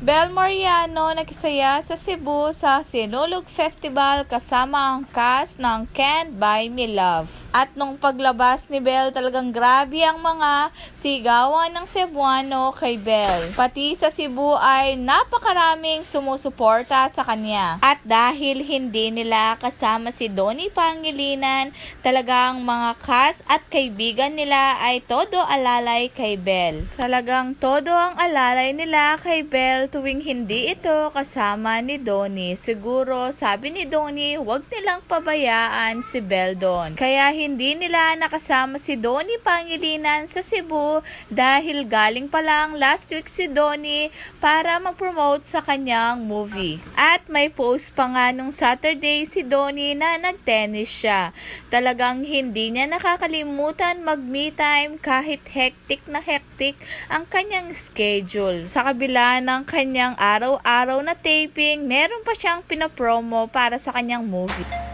Bel Mariano nakisaya sa Cebu sa Sinulog Festival kasama ang cast ng Can't Buy Me Love. At nung paglabas ni Bel talagang grabe ang mga sigawan ng Cebuano kay Bel. Pati sa Cebu ay napakaraming sumusuporta sa kanya. At dahil hindi nila kasama si Donnie Pangilinan, talagang mga cast at kaibigan nila ay todo alalay kay Bel. Talagang todo ang alalay nila kay Bel tuwing hindi ito kasama ni Donnie. Siguro sabi ni Donnie, huwag nilang pabayaan si Bel doon. Kaya hindi nila nakasama si Donnie Pangilinan sa Cebu dahil galing pa lang last week si Donnie para mag-promote sa kanyang movie. At may post pa nga nung Saturday si Donnie na nagtennis siya. Talagang hindi niya nakakalimutan mag-me time kahit hectic na hectic ang kanyang schedule. Sa kabila ng kanyang araw-araw na taping, meron pa siyang pinapromo para sa kanyang movie.